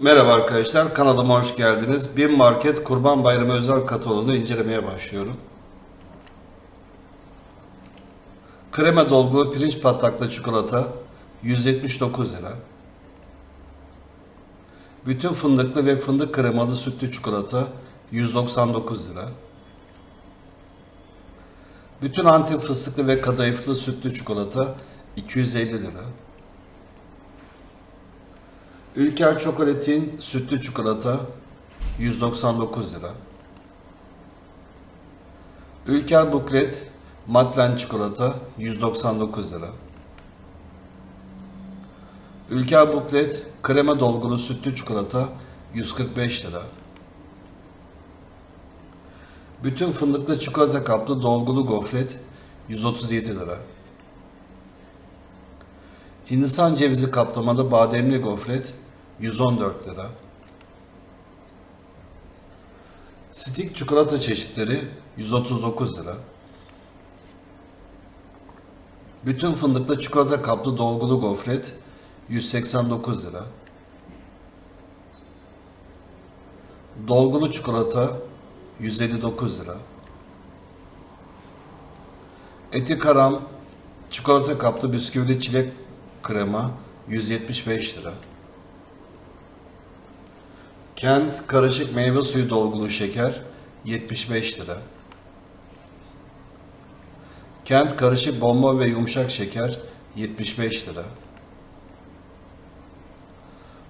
Merhaba arkadaşlar, kanalıma hoş geldiniz. Bin Market Kurban Bayramı özel kataloğunu incelemeye başlıyorum. Krema dolgulu pirinç patlaklı çikolata 179 lira. Bütün fındıklı ve fındık kremalı sütlü çikolata 199 lira. Bütün antep fıstıklı ve kadayıflı sütlü çikolata 250 lira. Ülker Çikolat'in sütlü çikolata 199 lira. Ülker Buklet Matlen çikolata 199 lira. Ülker Buklet krema dolgulu sütlü çikolata 145 lira. Bütün fındıklı çikolata kaplı dolgulu gofret 137 lira. Hindistan cevizi kaplamalı bademli gofret 114 lira. Stik çikolata çeşitleri 139 lira. Bütün fındıklı çikolata kaplı dolgulu gofret 189 lira. Dolgulu çikolata 159 lira. Eti karam çikolata kaplı bisküvili çilek krema 175 lira. Kent karışık meyve suyu dolgulu şeker 75 lira. Kent karışık bomba ve yumuşak şeker 75 lira.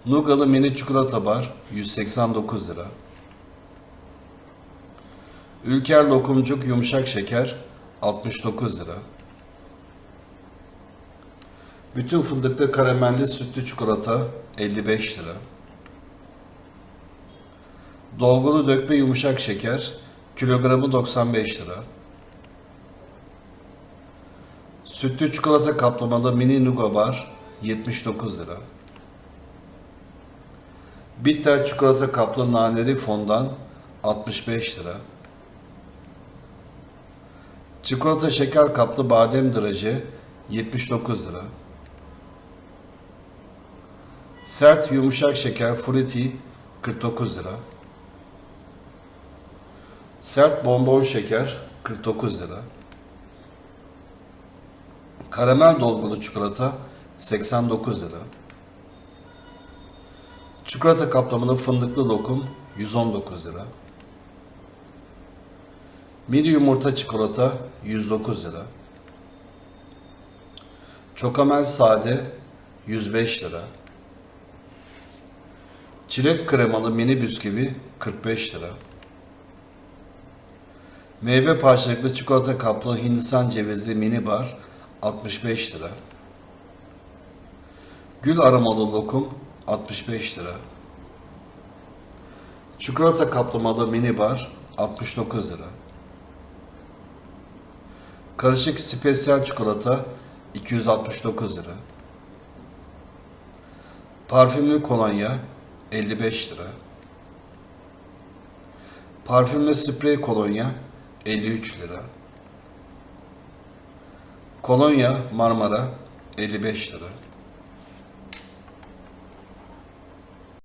Nugalı mini çikolata bar 189 lira. Ülker lokumcuk yumuşak şeker 69 lira. Bütün fındıklı karamelli sütlü çikolata 55 lira. Dolgulu dökme yumuşak şeker kilogramı 95 lira. Sütlü çikolata kaplamalı mini nuga bar 79 lira. Bitter çikolata kaplı naneli fondan 65 lira. Çikolata şeker kaplı badem draje 79 lira. Sert yumuşak şeker fruity 49 lira. Sert bonbon şeker 49 lira. Karamel dolgulu çikolata 89 lira. Çikolata kaplamalı fındıklı lokum 119 lira. Mini yumurta çikolata 109 lira. Çokamel sade 105 lira. Çilek kremalı mini bisküvi 45 lira. Meyve parçalıklı çikolata kaplı Hindistan cevizli mini bar 65 lira. Gül aromalı lokum 65 lira. Çikolata kaplamalı mini bar 69 lira. Karışık spesiyel çikolata 269 lira. Parfümlü kolonya 55 lira. Parfümlü sprey kolonya 53 lira. Kolonya Marmara 55 lira.